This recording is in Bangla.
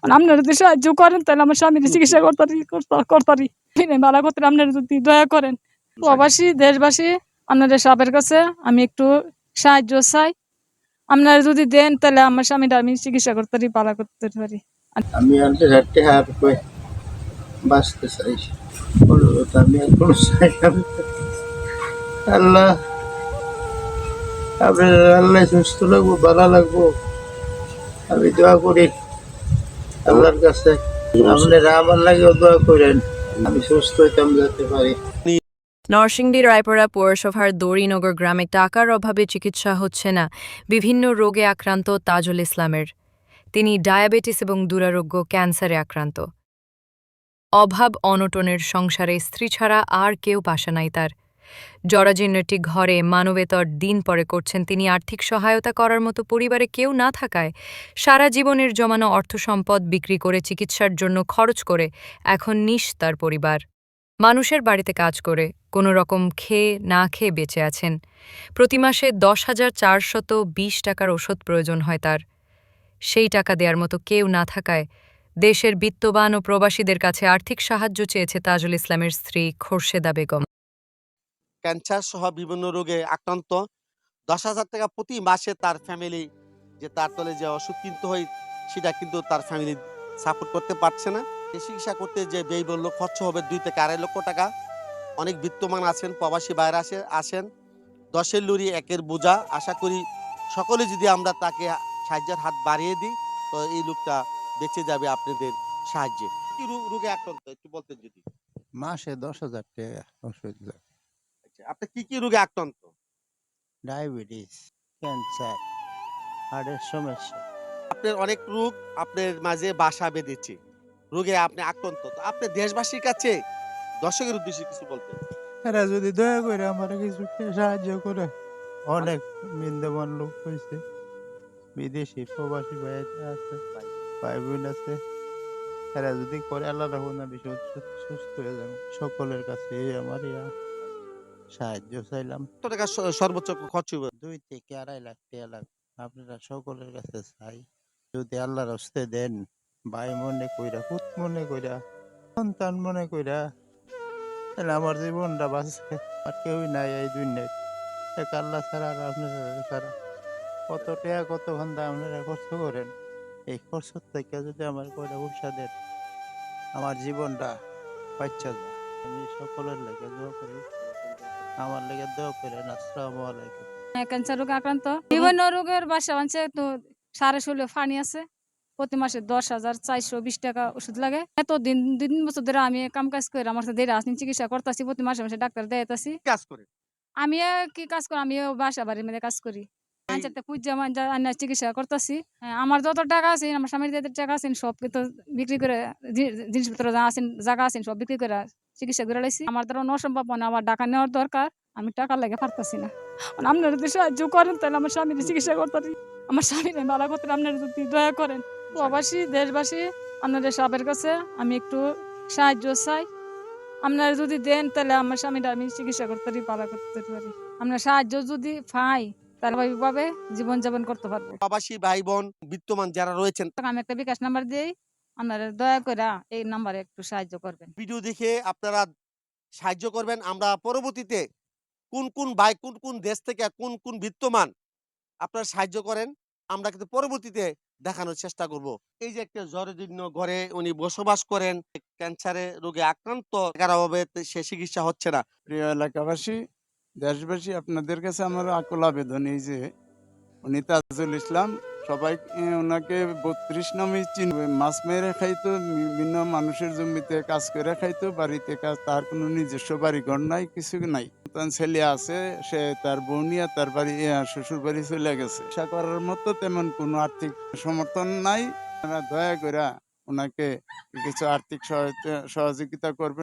মানে আপনারা যদি সাহায্য করেন তাহলে আমার স্বামীর চিকিৎসা করতারি করতারি। ভালো করতে আপনারা যদি দয়া করেন। প্রবাসী দেশবাসী আপনাদের সাপের কাছে আমি একটু সাহায্য চাই। আপনারা যদি দেন তাহলে আমার স্বামীটা আমি চিকিৎসা করতে পারি ভালো করতে পারি আমি আনতে হাঁটতে হার করে বাঁচতে চাই। আমি এখন চাই আল্লাহ আপনার আল্লাহ সুস্থ লাগবো ভালো লাগবো আমি দোয়া করি। আল্লাহর কাছে আপনারা আমার লাগেও দোয়া করেন। আমি সুস্থ হইতাম যেতে পারি। নরসিংদী রায়পুরা পৌরসভার দড়িনগর গ্রামে টাকার অভাবে চিকিৎসা হচ্ছে না। বিভিন্ন রোগে আক্রান্ত তাজুল ইসলামের। তিনি ডায়াবেটিস এবং দুরারোগ্য ক্যান্সারে আক্রান্ত। অভাব অনটনের সংসারে স্ত্রী ছাড়া আর কেউ পাশা নাই তার। জরাজীর্ণ একটি ঘরে মানবেতর দিন পরে করছেন তিনি। আর্থিক সহায়তা করার মতো পরিবারে কেউ না থাকায় সারা জীবনের জমানো অর্থসম্পদ বিক্রি করে চিকিৎসার জন্য খরচ করে এখন নিশ তার পরিবার। মানুষের বাড়িতে কাজ করে, কোনো রকম খেয়ে না খেয়ে বেঁচে আছেন। প্রতি মাসে দশ হাজার চারশত বিশ টাকার ওষুধ প্রয়োজন হয় তার। সেই টাকা দেওয়ার মতো কেউ না থাকায় দেশের বিত্তবান ও প্রবাসীদের কাছে আর্থিক সাহায্য চেয়েছে তাজুল ইসলামের স্ত্রী খোরশেদা বেগম। ক্যান্সার সহ বিভিন্ন রোগে আক্রান্ত। দশ হাজার টাকা প্রতি মাসে তার ফ্যামিলি যে তার তলে যে ওষুধ কিনতে হয়, সেটা কিন্তু তার ফ্যামিলি সাপোর্ট করতে পারছে না। চিকিৎসা করতে যে ব্যয় বলল খরচ হবে দুই থেকে আড়াই লক্ষ টাকা। অনেক বিত্তমান আছেন, প্রবাসী বাইরে আসে, আসেন। দশের লুরি একের বোঝা। আশা করি সকলে যদি আমরা তাকে সাহায্যের হাত বাড়িয়ে দিই, তো এই লোকটা বেঁচে যাবে আপনাদের সাহায্যে। কি রোগে আক্রান্ত? একটু বলতেন যদি। মাসে দশ হাজার টাকা ওষুধ কি কি রোগে আক্রান্ত? ডায়াবেটিস ক্যান্সার হার্টের সমস্যা। আপনার অনেক রোগ আপনার মাঝে বাসা বেঁধেছে রোগে আপনি আক্রান্ত। তো আপনি দেশবাসীর কাছে দর্শকের উদ্দেশ্যে কিছু বলতে এরা যদি দয়া করে আমার কিছু সাহায্য করে। অনেক বিন্দমান লোক হয়েছে বিদেশি প্রবাসী ভাই আছে ভাই বোন আছে। এরা যদি করে আল্লাহ রাখুন না বেশি সুস্থ হয়ে যাবে। সকলের কাছে আমার ইয়া। সাহায্য চাইলাম। কত টাকা সর্বোচ্চ খরচ দুই থেকে আড়াই লাখ টাকা লাগবে আপনারা সকলের কাছে চাই। যদি আল্লাহর হস্তে দেন ভাই মনে কইরা পুত মনে কইরা সন্তান মনে কইরা তাহলে আমার জীবনটা বাঁচছে আর কেউই নাই এই দুই দুনিয়ায়। এক আল্লাহ ছাড়া আর আপনারা ছাড়া কত টাকা কত ঘণ্টা আপনারা খরচ করেন? এই খরচ থেকে যদি আমার কয়টা পয়সা দেন আমার জীবনটা বাচ্চা যায়। আমি সকলের লেগে দোয়া করি। আমার লেগে দোয়া করেন আসসালামু আলাইকুম। ক্যান্সার রোগে আক্রান্ত। বিভিন্ন রোগের বাসা আনছে তো সাড়ে ষোলো ফানি আছে। প্রতি মাসে দশ হাজার চারশো বিশ টাকা ওষুধ লাগে। এত দিন দুই তিন বছর ধরে আমি কাম কাজ করে আমার সাথে আসনি চিকিৎসা করতেছি প্রতি মাসে মাসে ডাক্তার দেয়াতাছি কাজ করে? আমি কি কাজ করি? আমি বাসা বাড়ির মধ্যে কাজ করি। পূজা মাঞ্জা চিকিৎসা করতেছি। আমার যত টাকা আছে আমার স্বামীর যাদের টাকা আছে সব কিন্তু বিক্রি করে জিনিসপত্র যা আছেন জায়গা আছেন সব বিক্রি করে চিকিৎসা করে লাইছি। আমার দ্বারা অসম্ভব না। আমার টাকা নেওয়ার দরকার। আমি টাকা লাগে পারতাছি না। মানে আপনারা যদি সাহায্য করেন তাহলে আমার স্বামীর চিকিৎসা করতে পারি। আমার স্বামীর ভালো করতে আপনারা যদি দয়া করেন। প্রবাসী দেশবাসী আপনাদের সবের কাছে আমি একটু সাহায্য চাই। আপনারা যদি দেন তাহলে আমার স্বামীটা আমি চিকিৎসা করতে পারি ভালো করতে পারি। আমরা সাহায্য যদি পাই তাহলে ওইভাবে জীবনযাপন করতে পারব। প্রবাসী ভাই বোন বিত্তমান যারা রয়েছেন আমি একটা বিকাশ নাম্বার দিই। আপনারা দয়া করে এই নাম্বারে একটু সাহায্য করবেন। ভিডিও দেখে আপনারা সাহায্য করবেন। আমরা পরবর্তীতে কোন কোন ভাই কোন কোন দেশ থেকে কোন কোন বিত্তমান আপনারা সাহায্য করেন আমরা কিন্তু পরবর্তীতে দেখানোর চেষ্টা করব। এই যে একটা জরজীর্ণ ঘরে উনি বসবাস করেন ক্যান্সারে রোগে আক্রান্ত টাকার অভাবে সে চিকিৎসা হচ্ছে না। প্রিয় এলাকাবাসী দেশবাসী আপনাদের কাছে আমার আকুল আবেদন এই যে উনি তাজুল ইসলাম সবাই ওনাকে বত্রিশ নামে চিনবে মাছ মেরে খাইতো, বিভিন্ন মানুষের জমিতে কাজ করে খাইতো, বাড়িতে কাজ তার কোনো নিজস্ব বাড়ি ঘর নাই, কিছু নাই। ছেলে আছে, সে তার বউ নিয়ে তার বাড়ি শ্বশুর বাড়ি চলে গেছে। আশা করার মতো তেমন কোনো আর্থিক সমর্থন নাই। দয়া করে ওনাকে কিছু আর্থিক সহযোগিতা করবেন।